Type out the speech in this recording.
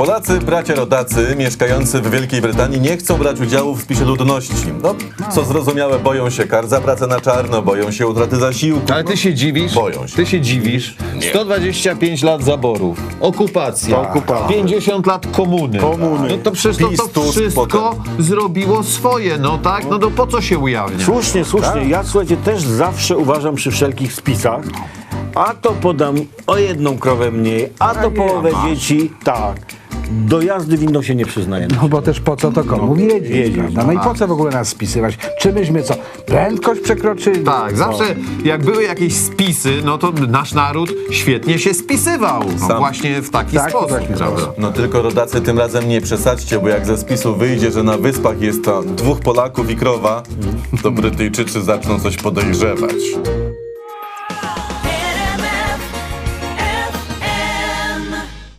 Polacy, bracia rodacy mieszkający w Wielkiej Brytanii nie chcą brać udziału w spisie ludności. No, co zrozumiałe, boją się kar za pracę na czarno, boją się utraty zasiłku. Ale ty się dziwisz? Boją się. Ty się dziwisz? 125 lat zaborów, okupacja, Okupacja. 50 lat komuny. Komuny. No to przecież to, to wszystko potem. zrobiło swoje, no tak? No to po co się ujawnia? Słusznie, słusznie. Ja słuchajcie, też zawsze uważam przy wszelkich spisach, a to podam o jedną krowę mniej, a to połowę dzieci, tak. Do jazdy winną się nie przyznaje. No bo też po co to komu wiedzieć, wiedzieć, prawda? No i po co w ogóle nas spisywać? Czy myśmy co, prędkość przekroczyli? Tak, zawsze jak były jakieś spisy, no to nasz naród świetnie się spisywał. No Sam. właśnie w taki Tak, sposób, taki prawda? No tylko rodacy tym razem nie przesadźcie, bo jak ze spisu wyjdzie, że na wyspach jest to dwóch Polaków i krowa, to Brytyjczycy zaczną coś podejrzewać.